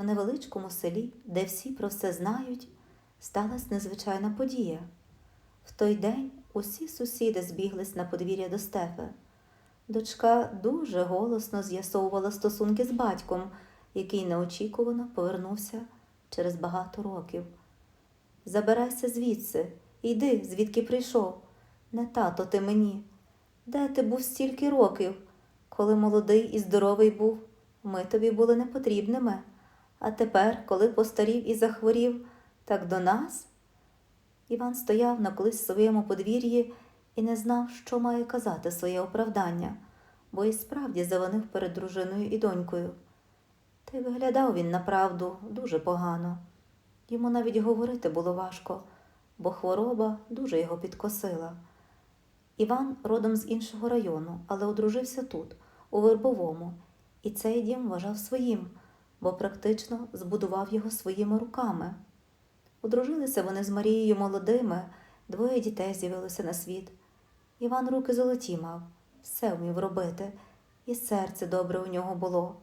в невеличкому селі, де всі про все знають, сталася незвичайна подія. В той день усі сусіди збіглись на подвір'я до Стефи. Дочка дуже голосно з'ясовувала стосунки з батьком, який неочікувано повернувся через багато років. Забирайся звідси, йди, звідки прийшов. Не тато ти мені. Де ти був стільки років? Коли молодий і здоровий був, ми тобі були непотрібними. А тепер, коли постарів і захворів, так до нас? Іван стояв на колись своєму подвір'ї і не знав, що має казати своє оправдання, бо і справді завинив перед дружиною і донькою. Та й виглядав він направду дуже погано. Йому навіть говорити було важко, бо хвороба дуже його підкосила. Іван родом з іншого району, але одружився тут, у Вербовому, і цей дім вважав своїм, бо практично збудував його своїми руками. Одружилися вони з Марією молодими, двоє дітей з'явилося на світ. Іван руки золоті мав, все вмів робити, і серце добре у нього було.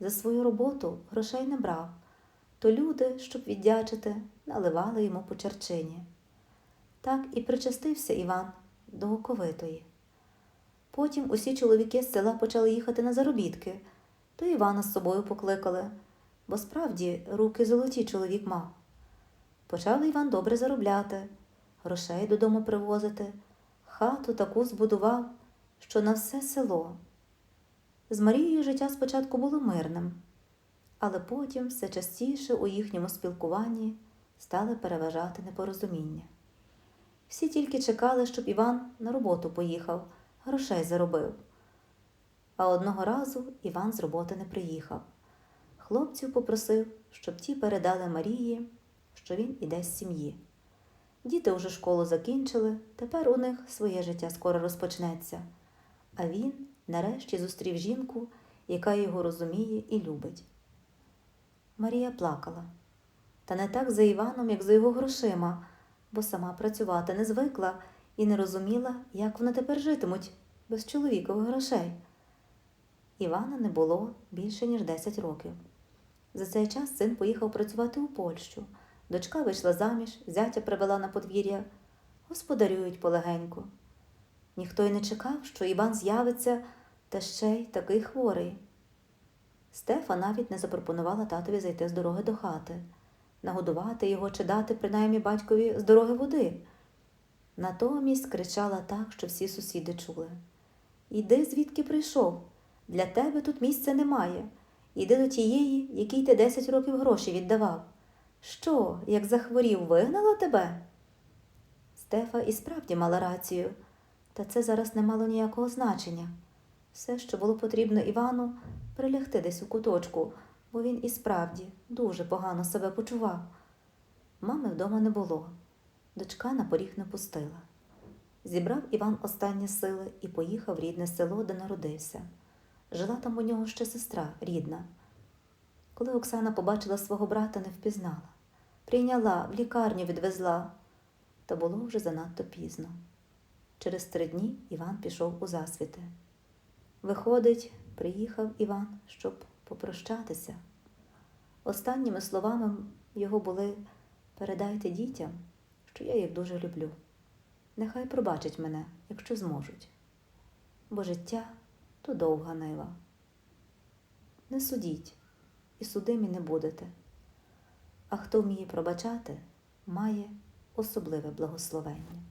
За свою роботу грошей не брав, то люди, щоб віддячити, наливали йому по черчині. Так і причастився Іван до оковитої. Потім усі чоловіки з села почали їхати на заробітки, то Івана з собою покликали, бо справді руки золоті чоловік мав. Почав Іван добре заробляти, грошей додому привозити, хату таку збудував, що на все село. З Марією життя спочатку було мирним, але потім все частіше у їхньому спілкуванні стали переважати непорозуміння. Всі тільки чекали, щоб Іван на роботу поїхав, грошей заробив. А одного разу Іван з роботи не приїхав. Хлопців попросив, щоб ті передали Марії, що він іде з сім'ї. Діти вже школу закінчили, тепер у них своє життя скоро розпочнеться. А він нарешті зустрів жінку, яка його розуміє і любить. Марія плакала. Та не так за Іваном, як за його грошима, бо сама працювати не звикла і не розуміла, як вони тепер житимуть без чоловікових грошей. Івана не було більше, ніж 10 років. За цей час син поїхав працювати у Польщу. Дочка вийшла заміж, зятя привела на подвір'я, господарюють полегенько. Ніхто й не чекав, що Іван з'явиться, та ще й такий хворий. Стефа навіть не запропонувала татові зайти з дороги до хати, нагодувати його чи дати принаймні батькові з дороги води. Натомість кричала так, що всі сусіди чули. Іди, звідки прийшов. Для тебе тут місця немає. Іди до тієї, якій ти десять років гроші віддавав. Що, як захворів, вигнала тебе? Стефа і справді мала рацію, та це зараз не мало ніякого значення. Все, що було потрібно Івану, прилягти десь у куточку, бо він і справді дуже погано себе почував. Мами вдома не було, дочка на поріг не пустила. Зібрав Іван останні сили і поїхав в рідне село, де народився. Жила там у нього ще сестра рідна. Коли Оксана побачила свого брата, не впізнала. Прийняла, в лікарню відвезла, та було вже занадто пізно. Через три дні Іван пішов у засвіти. Виходить, приїхав Іван, щоб попрощатися. Останніми словами його були передайте дітям, що я їх дуже люблю. Нехай пробачать мене, якщо зможуть. Бо життя то довга нива. Не судіть, і судимі не будете. А хто вміє пробачати, має особливе благословення.